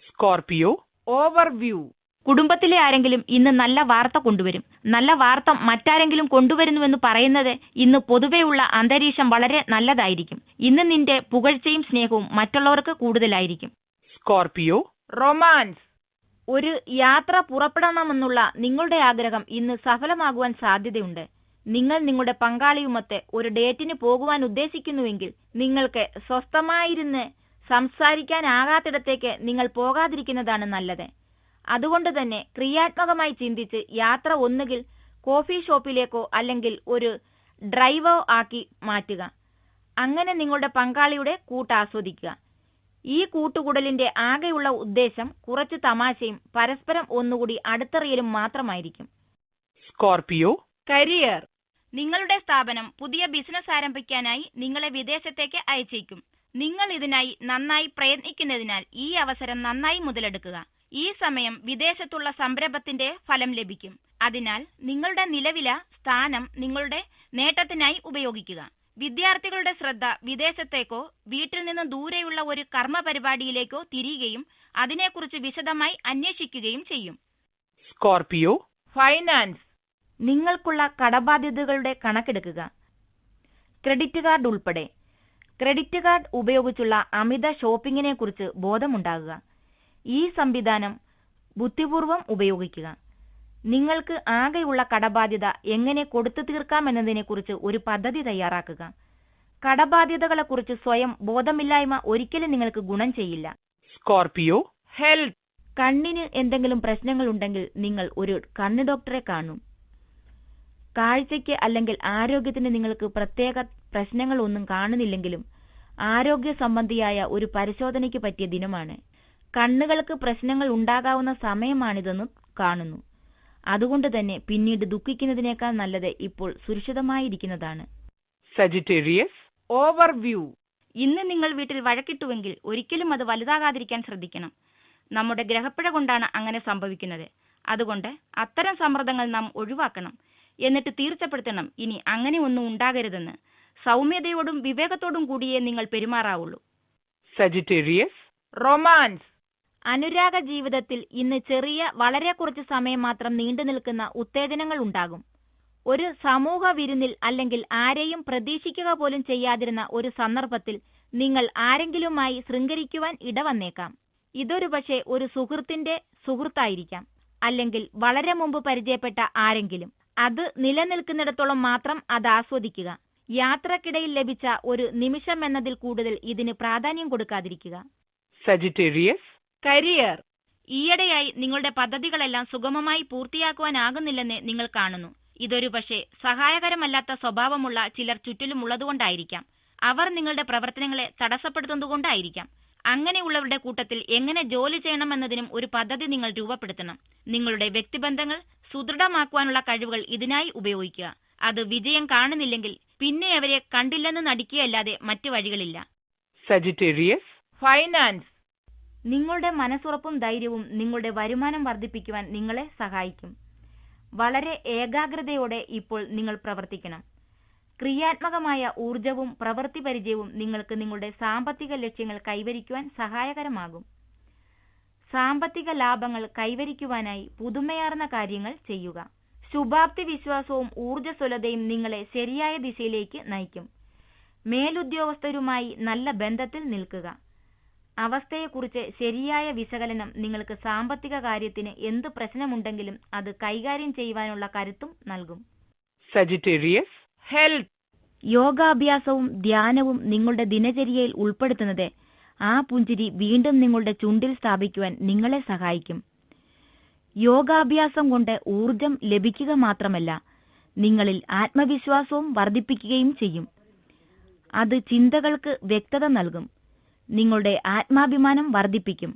സ്കോർപിയോ. ഓവർവ്യൂ. കുടുംബത്തിലെ ആരെങ്കിലും ഇന്ന് നല്ല വാർത്ത കൊണ്ടുവരും. നല്ല വാർത്ത മറ്റാരെങ്കിലും കൊണ്ടുവരുന്നുവെന്ന് പറയുന്നത് ഇന്ന് പൊതുവെയുള്ള അന്തരീക്ഷം വളരെ നല്ലതായിരിക്കും. ഇന്ന് നിന്റെ പുകഴ്ചയും സ്നേഹവും മറ്റുള്ളവർക്ക് കൂടുതലായിരിക്കും. സ്കോർപിയോ. റൊമാൻസ്. ഒരു യാത്ര പുറപ്പെടണമെന്നുള്ള നിങ്ങളുടെ ആഗ്രഹം ഇന്ന് സഫലമാകുവാൻ സാധ്യതയുണ്ട്. നിങ്ങൾ നിങ്ങളുടെ പങ്കാളിയുമൊത്ത് ഒരു ഡേറ്റിന് പോകുവാൻ ഉദ്ദേശിക്കുന്നുവെങ്കിൽ നിങ്ങൾക്ക് സ്വസ്ഥമായിരുന്ന് സംസാരിക്കാനാകാത്തിടത്തേക്ക് നിങ്ങൾ പോകാതിരിക്കുന്നതാണ് നല്ലത്. അതുകൊണ്ട് തന്നെ ക്രിയാത്മകമായി ചിന്തിച്ച് യാത്ര ഒന്നുകിൽ കോഫി ഷോപ്പിലേക്കോ അല്ലെങ്കിൽ ഒരു ഡ്രൈവോ ആക്കി മാറ്റുക. അങ്ങനെ നിങ്ങളുടെ പങ്കാളിയുടെ കൂട്ട് ആസ്വദിക്കുക. ഈ കൂട്ടുകൂടലിന്റെ ആകെയുള്ള ഉദ്ദേശം കുറച്ച് തമാശയും പരസ്പരം ഒന്നുകൂടി അടുത്തറിയലും മാത്രമായിരിക്കും. സ്കോർപിയോ? Career. നിങ്ങളുടെ സ്ഥാപനം പുതിയ ബിസിനസ് ആരംഭിക്കാനായി നിങ്ങളെ വിദേശത്തേക്ക് അയച്ചേക്കും. നിങ്ങൾ ഇതിനായി നന്നായി പ്രയത്നിക്കുന്നതിനാൽ ഈ അവസരം നന്നായി മുതലെടുക്കുക. ഈ സമയം വിദേശത്തുള്ള സംരംഭത്തിന്റെ ഫലം ലഭിക്കും. അതിനാൽ നിങ്ങളുടെ നിലവില സ്ഥാനം നിങ്ങളുടെ നേട്ടത്തിനായി ഉപയോഗിക്കുക. വിദ്യാർത്ഥികളുടെ ശ്രദ്ധ വിദേശത്തേക്കോ വീട്ടിൽ നിന്ന് ദൂരെയുള്ള ഒരു കർമ്മ പരിപാടിയിലേക്കോ തിരിയുകയും അതിനെക്കുറിച്ച് വിശദമായി അന്വേഷിക്കുകയും ചെയ്യും. സ്കോർപിയോ? Finance. നിങ്ങൾക്കുള്ള കടബാധ്യതകളുടെ കണക്കെടുക്കുക. ക്രെഡിറ്റ് കാർഡ് ഉൾപ്പെടെ. ക്രെഡിറ്റ് കാർഡ് ഉപയോഗിച്ചുള്ള അമിത ഷോപ്പിങ്ങിനെ കുറിച്ച് ബോധമുണ്ടാകുക. ഈ സംവിധാനം ബുദ്ധിപൂർവം ഉപയോഗിക്കുക. നിങ്ങൾക്ക് ആകെയുള്ള കടബാധ്യത എങ്ങനെ കൊടുത്തു തീർക്കാമെന്നതിനെക്കുറിച്ച് ഒരു പദ്ധതി തയ്യാറാക്കുക. കടബാധ്യതകളെക്കുറിച്ച് സ്വയം ബോധമില്ലായ്മ ഒരിക്കലും നിങ്ങൾക്ക് ഗുണം ചെയ്യില്ല. Scorpio health. കണ്ണിന് എന്തെങ്കിലും പ്രശ്നങ്ങൾ ഉണ്ടെങ്കിൽ നിങ്ങൾ ഒരു കണ്ണ് ഡോക്ടറെ കാണും. കാഴ്ചയ്ക്ക് അല്ലെങ്കിൽ ആരോഗ്യത്തിന് നിങ്ങൾക്ക് പ്രത്യേക പ്രശ്നങ്ങളൊന്നും കാണുന്നില്ലെങ്കിലും ആരോഗ്യ സംബന്ധിയായ ഒരു പരിശോധനയ്ക്ക് പറ്റിയ ദിനമാണ്. കണ്ണുകൾക്ക് പ്രശ്നങ്ങൾ ഉണ്ടാകാവുന്ന സമയമാണിതെന്ന് കാണുന്നു. അതുകൊണ്ട് തന്നെ പിന്നീട് ദുഃഖിക്കുന്നതിനേക്കാൾ നല്ലത് ഇപ്പോൾ സുരക്ഷിതമായിരിക്കുന്നതാണ്. സജിറ്റേറിയസ് ഓവർവ്യൂ ഇന്ന് നിങ്ങൾ വീട്ടിൽ വഴക്കിട്ടുവെങ്കിൽ ഒരിക്കലും അത് വലുതാകാതിരിക്കാൻ ശ്രദ്ധിക്കണം. നമ്മുടെ ഗ്രഹപ്പിഴ കൊണ്ടാണ് അങ്ങനെ സംഭവിക്കുന്നത്. അതുകൊണ്ട് അത്തരം സമ്മർദ്ദങ്ങൾ നാം ഒഴിവാക്കണം. എന്നിട്ട് തീർച്ചപ്പെടുത്തണം. ഇനി അങ്ങനെ ഒന്നും ഉണ്ടാകരുതെന്ന്. സൗമ്യതയോടും വിവേകത്തോടും കൂടിയേ നിങ്ങൾ പെരുമാറാവുള്ളൂ. സജിറ്റേറിയസ് റൊമാൻസ് അനുരാഗ ജീവിതത്തിൽ ഇന്ന് ചെറിയ വളരെ കുറച്ച് സമയം മാത്രം നീണ്ടു നിൽക്കുന്ന ഉത്തേജനങ്ങൾ ഉണ്ടാകും. ഒരു സമൂഹ വിരുന്നിൽ അല്ലെങ്കിൽ ആരെയും പ്രതീക്ഷിക്കുക പോലും ചെയ്യാതിരുന്ന ഒരു സന്ദർഭത്തിൽ നിങ്ങൾ ആരെങ്കിലുമായി ശൃംഗരിക്കുവാൻ ഇടവന്നേക്കാം. ഇതൊരു പക്ഷേ ഒരു സുഹൃത്തിന്റെ സുഹൃത്തായിരിക്കാം. അല്ലെങ്കിൽ വളരെ മുമ്പ് പരിചയപ്പെട്ട ആരെങ്കിലും. അത് നിലനിൽക്കുന്നിടത്തോളം മാത്രം അത് ആസ്വദിക്കുക. യാത്രക്കിടയിൽ ലഭിച്ച ഒരു നിമിഷം എന്നതിൽ കൂടുതൽ ഇതിന് പ്രാധാന്യം കൊടുക്കാതിരിക്കുക. Career Career. ഈയിടെയായി നിങ്ങളുടെ പദ്ധതികളെല്ലാം സുഗമമായി പൂർത്തിയാക്കുവാനാകുന്നില്ലെന്ന് നിങ്ങൾ കാണുന്നു. ഇതൊരു പക്ഷേ സഹായകരമല്ലാത്ത സ്വഭാവമുള്ള ചിലർ ചുറ്റിലും ഉള്ളതുകൊണ്ടായിരിക്കാം. അവർ നിങ്ങളുടെ പ്രവർത്തനങ്ങളെ തടസ്സപ്പെടുത്തുന്നതുകൊണ്ടായിരിക്കാം. അങ്ങനെയുള്ളവരുടെ കൂട്ടത്തിൽ എങ്ങനെ ജോലി ചെയ്യണമെന്നതിനും ഒരു പദ്ധതി നിങ്ങൾ രൂപപ്പെടുത്തണം. നിങ്ങളുടെ വ്യക്തിബന്ധങ്ങൾ സുദൃഢമാക്കുവാനുള്ള കഴിവുകൾ ഇതിനായി ഉപയോഗിക്കുക. അത് വിജയം കാണുന്നില്ലെങ്കിൽ പിന്നെ അവരെ കണ്ടില്ലെന്ന് നടിക്കുകയല്ലാതെ മറ്റു വഴികളില്ല. സജിറ്റേറിയസ് ഫൈനാൻസ് നിങ്ങളുടെ മനസ്സുറപ്പും ധൈര്യവും നിങ്ങളുടെ വരുമാനം വർദ്ധിപ്പിക്കുവാൻ നിങ്ങളെ സഹായിക്കും. വളരെ ഏകാഗ്രതയോടെ ഇപ്പോൾ നിങ്ങൾ പ്രവർത്തിക്കണം. ക്രിയാത്മകമായ ഊർജവും പ്രവൃത്തി പരിചയവും നിങ്ങൾക്ക് നിങ്ങളുടെ സാമ്പത്തിക ലക്ഷ്യങ്ങൾ കൈവരിക്കുവാൻ സഹായകരമാകും. സാമ്പത്തിക ലാഭങ്ങൾ കൈവരിക്കുവാനായി പുതുമയാർന്ന കാര്യങ്ങൾ ചെയ്യുക. ശുഭാപ്തി വിശ്വാസവും ഊർജസ്വലതയും നിങ്ങളെ ശരിയായ ദിശയിലേക്ക് നയിക്കും. മേലുദ്യോഗസ്ഥരുമായി നല്ല ബന്ധത്തിൽ നിൽക്കുക. അവസ്ഥയെക്കുറിച്ച് ശരിയായ വിശകലനം നിങ്ങൾക്ക് സാമ്പത്തിക കാര്യത്തിന് എന്ത് പ്രശ്നമുണ്ടെങ്കിലും അത് കൈകാര്യം ചെയ്യുവാനുള്ള കരുത്തും നൽകും. Sagittarius. Health. യോഗാഭ്യാസവും ധ്യാനവും നിങ്ങളുടെ ദിനചര്യയിൽ ഉൾപ്പെടുത്തുന്നത് ആ പുഞ്ചിരി വീണ്ടും നിങ്ങളുടെ ചുണ്ടിൽ സ്ഥാപിക്കുവാൻ നിങ്ങളെ സഹായിക്കും. യോഗാഭ്യാസം കൊണ്ട് ഊർജം ലഭിക്കുക മാത്രമല്ല നിങ്ങളിൽ ആത്മവിശ്വാസവും വർദ്ധിപ്പിക്കുകയും ചെയ്യും. അത് ചിന്തകൾക്ക് വ്യക്തത നൽകും നിങ്ങളുടെ ആത്മാഭിമാനം വർദ്ധിപ്പിക്കും.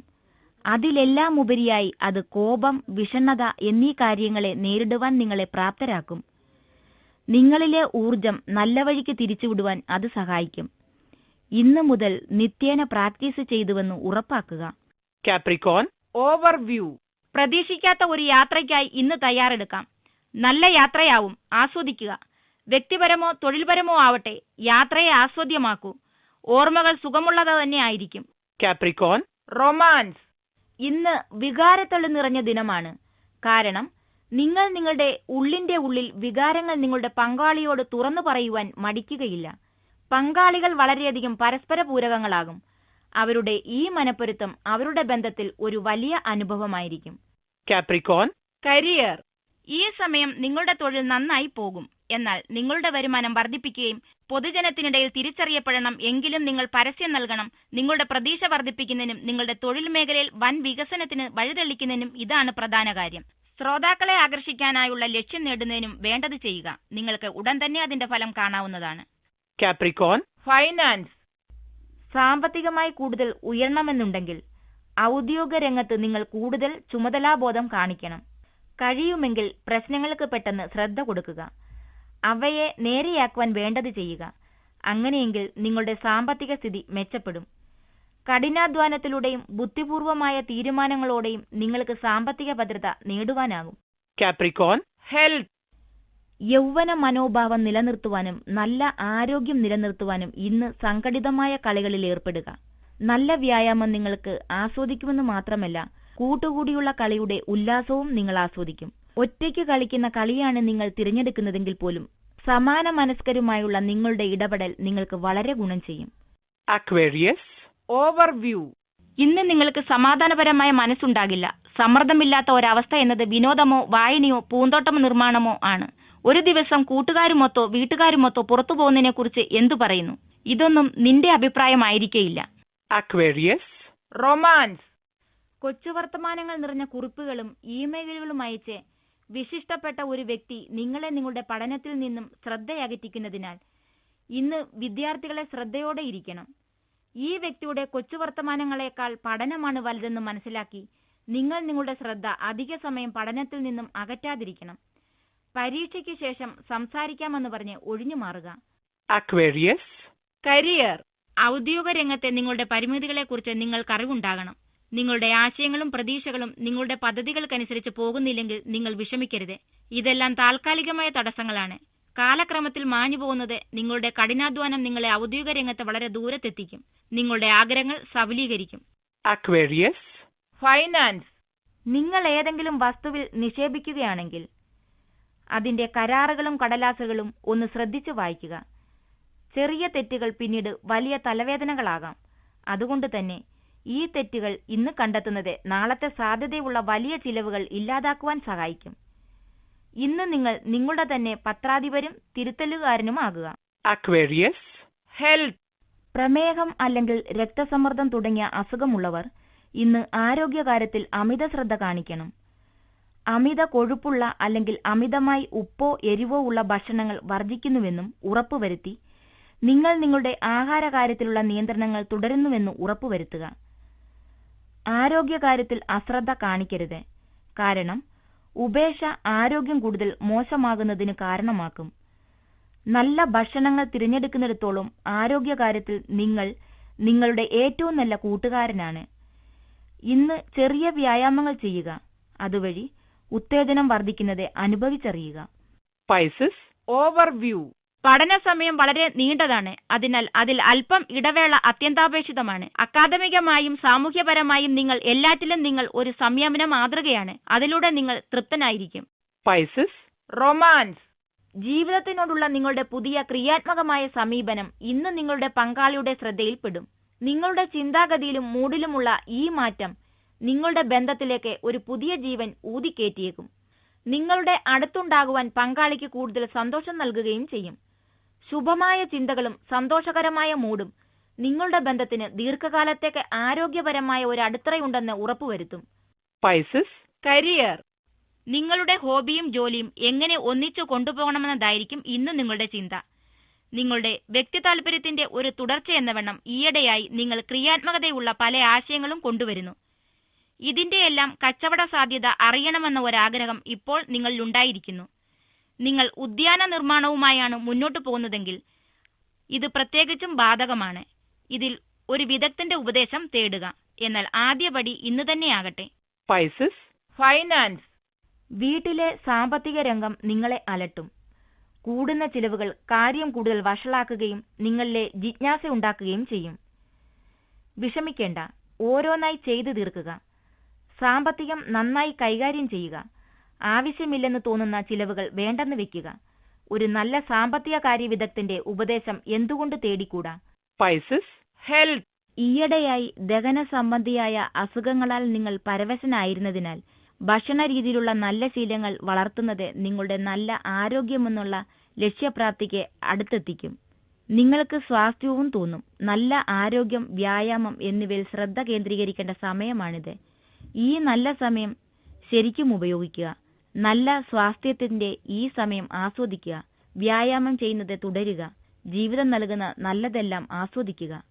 അതിലെല്ലാം ഉപരിയായി അത് കോപം വിഷണ്ണത എന്നീ കാര്യങ്ങളെ നേരിടുവാൻ നിങ്ങളെ പ്രാപ്തരാക്കും. നിങ്ങളിലെ ഊർജം നല്ല വഴിക്ക് തിരിച്ചുവിടുവാൻ അത് സഹായിക്കും. ഇന്ന് മുതൽ നിത്യേന പ്രാക്ടീസ് ചെയ്തുവെന്ന് ഉറപ്പാക്കുക. കാപ്രിക്കോൺ ഓവർവ്യൂ പ്രതീക്ഷിക്കാത്ത ഒരു യാത്രയ്ക്കായി ഇന്ന് തയ്യാറെടുക്കാം. നല്ല യാത്രയാവും ആസ്വദിക്കുക. വ്യക്തിപരമോ തൊഴിൽപരമോ ആവട്ടെ യാത്രയെ ആസ്വദ്യമാക്കൂ. ഓർമ്മകൾ സുഖമുള്ളത് തന്നെ ആയിരിക്കും. കാപ്രിക്കോൺ റൊമാൻസ് ഇന്ന് വികാരത്തള്ളു നിറഞ്ഞ ദിനമാണ്. കാരണം നിങ്ങൾ നിങ്ങളുടെ ഉള്ളിന്റെ ഉള്ളിൽ വികാരങ്ങൾ നിങ്ങളുടെ പങ്കാളിയോട് തുറന്നു പറയുവാൻ മടിക്കുകയില്ല. പങ്കാളികൾ വളരെയധികം പരസ്പര പൂരകങ്ങളാകും അവരുടെ ഈ മനപ്പൊരുത്തം അവരുടെ ബന്ധത്തിൽ ഒരു വലിയ അനുഭവമായിരിക്കും. കാപ്രിക്കോൺ കരിയർ ഈ സമയം നിങ്ങളുടെ തൊഴിൽ നന്നായി പോകും. എന്നാൽ നിങ്ങളുടെ വരുമാനം വർദ്ധിപ്പിക്കുകയും പൊതുജനത്തിനിടയിൽ തിരിച്ചറിയപ്പെടണം എങ്കിലും നിങ്ങൾ പരസ്യം നൽകണം. നിങ്ങളുടെ പ്രതീക്ഷ വർദ്ധിപ്പിക്കുന്നതിനും നിങ്ങളുടെ തൊഴിൽ മേഖലയിൽ വൻ വികസനത്തിന് വഴിതെളിക്കുന്നതിനും ഇതാണ് പ്രധാന കാര്യം. ശ്രോതാക്കളെ ആകർഷിക്കാനായുള്ള ലക്ഷ്യം നേടുന്നതിനും വേണ്ടത് ചെയ്യുക. നിങ്ങൾക്ക് ഉടൻ തന്നെ അതിന്റെ ഫലം കാണാവുന്നതാണ്. കാപ്രിക്കോൺ ഫൈനാൻസ് സാമ്പത്തികമായി കൂടുതൽ ഉയരണമെന്നുണ്ടെങ്കിൽ ഔദ്യോഗിക രംഗത്ത് നിങ്ങൾ കൂടുതൽ ചുമതലാബോധം കാണിക്കണം. കഴിയുമെങ്കിൽ പ്രശ്നങ്ങൾക്ക് പെട്ടെന്ന് ശ്രദ്ധ കൊടുക്കുക. അവയെ നേരെയാക്കുവാൻ വേണ്ടത് ചെയ്യുക. അങ്ങനെയെങ്കിൽ നിങ്ങളുടെ സാമ്പത്തിക സ്ഥിതി മെച്ചപ്പെടും. കഠിനാധ്വാനത്തിലൂടെയും ബുദ്ധിപൂർവമായ തീരുമാനങ്ങളോടെയും നിങ്ങൾക്ക് സാമ്പത്തിക ഭദ്രത നേടുവാനാകും. കാപ്രിക്കോൺ ഹെൽത്ത് യൗവന മനോഭാവം നിലനിർത്തുവാനും നല്ല ആരോഗ്യം നിലനിർത്തുവാനും ഇന്ന് സംഘടിതമായ കളികളിൽ ഏർപ്പെടുക. നല്ല വ്യായാമം നിങ്ങൾക്ക് ആസ്വദിക്കുമെന്ന് മാത്രമല്ല കൂട്ടുകൂടിയുള്ള കളിയുടെ ഉല്ലാസവും നിങ്ങൾ ആസ്വദിക്കും. ഒറ്റയ്ക്ക് കളിക്കുന്ന കളിയാണ് നിങ്ങൾ തിരഞ്ഞെടുക്കുന്നതെങ്കിൽ പോലും സമാന മനസ്കരുമായുള്ള നിങ്ങളുടെ ഇടപെടൽ നിങ്ങൾക്ക് വളരെ ഗുണം ചെയ്യും. Aquarius, overview, ഇന്ന് നിങ്ങൾക്ക് സമാധാനപരമായ മനസ്സുണ്ടാകില്ല. സമ്മർദ്ദമില്ലാത്ത ഒരവസ്ഥ എന്നത് വിനോദമോ വായനയോ പൂന്തോട്ടം നിർമ്മാണമോ ആണ്. ഒരു ദിവസം കൂട്ടുകാരുമൊത്തോ വീട്ടുകാരുമൊത്തോ പുറത്തു പോകുന്നതിനെ കുറിച്ച് എന്തു പറയുന്നു? ഇതൊന്നും നിന്റെ അഭിപ്രായമായിരിക്കേയില്ല. അക്വേറിയസ് റൊമാൻസ് കൊച്ചു വർത്തമാനങ്ങൾ നിറഞ്ഞ കുറിപ്പുകളും ഇമെയിലുകളും അയച്ച് വിശിഷ്ടപ്പെട്ട ഒരു വ്യക്തി നിങ്ങളെ നിങ്ങളുടെ പഠനത്തിൽ നിന്നും ശ്രദ്ധയകറ്റിക്കുന്നതിനാൽ ഇന്ന് വിദ്യാർത്ഥികളെ ശ്രദ്ധയോടെ ഇരിക്കണം. ഈ വ്യക്തിയുടെ കൊച്ചു വർത്തമാനങ്ങളെക്കാൾ പഠനമാണ് വലുതെന്ന് മനസ്സിലാക്കി നിങ്ങൾ നിങ്ങളുടെ ശ്രദ്ധ അധിക സമയം പഠനത്തിൽ നിന്നും അകറ്റാതിരിക്കണം. പരീക്ഷയ്ക്ക് ശേഷം സംസാരിക്കാമെന്ന് പറഞ്ഞ് ഒഴിഞ്ഞു മാറുക. അക്വേറിയസ് കരിയർ ഔദ്യോഗിക രംഗത്തെ നിങ്ങളുടെ പരിമിതികളെക്കുറിച്ച് നിങ്ങൾക്ക് അറിവുണ്ടാകണം. നിങ്ങളുടെ ആശയങ്ങളും പ്രതീക്ഷകളും നിങ്ങളുടെ പദ്ധതികൾക്കനുസരിച്ച് പോകുന്നില്ലെങ്കിൽ നിങ്ങൾ വിഷമിക്കരുത്. ഇതെല്ലാം താൽക്കാലികമായ തടസ്സങ്ങളാണ്. കാലക്രമത്തിൽ മാഞ്ഞു പോകുന്നത് നിങ്ങളുടെ കഠിനാധ്വാനം നിങ്ങളെ ഔദ്യോഗിക രംഗത്ത് വളരെ ദൂരത്തെത്തിക്കും. നിങ്ങളുടെ ആഗ്രഹങ്ങൾ സബലീകരിക്കും. Aquarius, ഫൈനാൻസ് നിങ്ങൾ ഏതെങ്കിലും വസ്തുവിൽ നിക്ഷേപിക്കുകയാണെങ്കിൽ അതിന്റെ കരാറുകളും കടലാസുകളും ഒന്ന് ശ്രദ്ധിച്ചു വായിക്കുക. ചെറിയ തെറ്റുകൾ പിന്നീട് വലിയ തലവേദനകളാകാം. അതുകൊണ്ട് തന്നെ ഈ തെറ്റുകൾ ഇന്ന് കണ്ടെത്തുന്നത് നാളത്തെ സാധ്യതയുള്ള വലിയ ചിലവുകൾ ഇല്ലാതാക്കുവാൻ സഹായിക്കും. ഇന്ന് നിങ്ങൾ നിങ്ങളുടെ തന്നെ പത്രാധിപരും തിരുത്തലുകാരനുമാകുക. Aquarius, ഹെൽത്ത് പ്രമേഹം അല്ലെങ്കിൽ രക്തസമ്മർദ്ദം തുടങ്ങിയ അസുഖമുള്ളവർ ഇന്ന് ആരോഗ്യകാര്യത്തിൽ അമിത ശ്രദ്ധ കാണിക്കണം. അമിത കൊഴുപ്പുള്ള അല്ലെങ്കിൽ അമിതമായി ഉപ്പോ എരിവോ ഉള്ള ഭക്ഷണങ്ങൾ വർജിക്കുന്നുവെന്നും ഉറപ്പുവരുത്തി നിങ്ങൾ നിങ്ങളുടെ ആഹാരകാര്യത്തിലുള്ള നിയന്ത്രണങ്ങൾ തുടരുന്നുവെന്നും ഉറപ്പുവരുത്തുക. ആരോഗ്യകാര്യത്തിൽ അശ്രദ്ധ കാണിക്കരുത്. കാരണം ഉപേക്ഷ ആരോഗ്യം കൂടുതൽ മോശമാകുന്നതിന് കാരണമാക്കും. നല്ല ഭക്ഷണങ്ങൾ തിരഞ്ഞെടുക്കുന്നിടത്തോളം ആരോഗ്യകാര്യത്തിൽ നിങ്ങൾ നിങ്ങളുടെ ഏറ്റവും നല്ല കൂട്ടുകാരനാണ്. ഇന്ന് ചെറിയ വ്യായാമങ്ങൾ ചെയ്യുക അതുവഴി ഉത്തേജനം വർദ്ധിക്കുന്നത് അനുഭവിച്ചറിയുക. ഓവർവ്യൂ പഠന സമയം വളരെ നീണ്ടതാണ്. അതിനാൽ അതിൽ അല്പം ഇടവേള അത്യന്താപേക്ഷിതമാണ്. അക്കാദമികമായും സാമൂഹ്യപരമായും നിങ്ങൾ എല്ലാറ്റിലും നിങ്ങൾ ഒരു സംയമന മാതൃകയാണ്. അതിലൂടെ നിങ്ങൾ തൃപ്തനായിരിക്കും. പൈസസ് റൊമാൻസ് ജീവിതത്തിനോടുള്ള നിങ്ങളുടെ പുതിയ ക്രിയാത്മകമായ സമീപനം ഇന്ന് നിങ്ങളുടെ പങ്കാളിയുടെ ശ്രദ്ധയിൽപ്പെടും. നിങ്ങളുടെ ചിന്താഗതിയിലും മൂഡിലുമുള്ള ഈ മാറ്റം നിങ്ങളുടെ ബന്ധത്തിലേക്ക് ഒരു പുതിയ ജീവൻ ഊതിക്കേറ്റിയേക്കും. നിങ്ങളുടെ അടുത്തുണ്ടാകുവാൻ പങ്കാളിക്ക് കൂടുതൽ സന്തോഷം നൽകുകയും ചെയ്യും. ശുഭമായ ചിന്തകളും സന്തോഷകരമായ മൂടും നിങ്ങളുടെ ബന്ധത്തിന് ദീർഘകാലത്തേക്ക് ആരോഗ്യപരമായ ഒരു അടിത്തറയുണ്ടെന്ന് ഉറപ്പുവരുത്തും. പൈസസ് കരിയർ നിങ്ങളുടെ ഹോബിയും ജോലിയും എങ്ങനെ ഒന്നിച്ചു കൊണ്ടുപോകണമെന്നതായിരിക്കും ഇന്ന് നിങ്ങളുടെ ചിന്ത. നിങ്ങളുടെ വ്യക്തി താല്പര്യത്തിന്റെ ഒരു തുടർച്ച എന്ന വണ്ണം ഈയിടെയായി നിങ്ങൾ ക്രിയാത്മകതയുള്ള പല ആശയങ്ങളും കൊണ്ടുവരുന്നു. ഇതിന്റെയെല്ലാം കച്ചവട സാധ്യത അറിയണമെന്ന ഒരാഗ്രഹം ഇപ്പോൾ നിങ്ങളിലുണ്ടായിരിക്കുന്നു. നിങ്ങൾ ഉദ്യാന നിർമ്മാണവുമായാണ് മുന്നോട്ടു പോകുന്നതെങ്കിൽ ഇത് പ്രത്യേകിച്ചും ബാധകമാണ്. ഇതിൽ ഒരു വിദഗ്ധന്റെ ഉപദേശം തേടുക. എന്നാൽ ആദ്യപടി ഇന്ന് തന്നെയാകട്ടെ ഫൈസസ് ഫൈനാൻസ് വീട്ടിലെ സാമ്പത്തിക രംഗം നിങ്ങളെ അലട്ടും. കൂടുന്ന ചിലവുകൾ കാര്യം കൂടുതൽ വഷളാക്കുകയും നിങ്ങളിലെ ജിജ്ഞാസ ഉണ്ടാക്കുകയും ചെയ്യും. വിഷമിക്കേണ്ട. ഓരോന്നായി ചെയ്തു തീർക്കുക. സാമ്പത്തികം നന്നായി കൈകാര്യം ചെയ്യുക. ആവശ്യമില്ലെന്ന് തോന്നുന്ന ചിലവുകൾ വേണ്ടെന്ന് വെക്കുക. ഒരു നല്ല സാമ്പത്തിക കാര്യ വിദഗ്ധന്റെ ഉപദേശം എന്തുകൊണ്ട് തേടിക്കൂടാ? പൈസസ് ഹെൽത്ത് ഈയിടെയായി ദഹന സംബന്ധിയായ അസുഖങ്ങളാൽ നിങ്ങൾ പരവശനായിരുന്നതിനാൽ ഭക്ഷണ രീതിയിലുള്ള നല്ല ശീലങ്ങൾ വളർത്തുന്നത് നിങ്ങളുടെ നല്ല ആരോഗ്യമെന്നുള്ള ലക്ഷ്യപ്രാപ്തിക്ക് അടുത്തെത്തിക്കും. നിങ്ങൾക്ക് സ്വാസ്ഥ്യവും തോന്നും. നല്ല ആരോഗ്യം വ്യായാമം എന്നിവയിൽ ശ്രദ്ധ കേന്ദ്രീകരിക്കേണ്ട സമയമാണിത്. ഈ നല്ല സമയം ശരിക്കും ഉപയോഗിക്കുക. നല്ല സ്വാസ്ഥ്യത്തിന്റെ ഈ സമയം ആസ്വദിക്കുക. വ്യായാമം ചെയ്യുന്നത് തുടരുക. ജീവിതം നൽകുന്ന നല്ലതെല്ലാം ആസ്വദിക്കുക.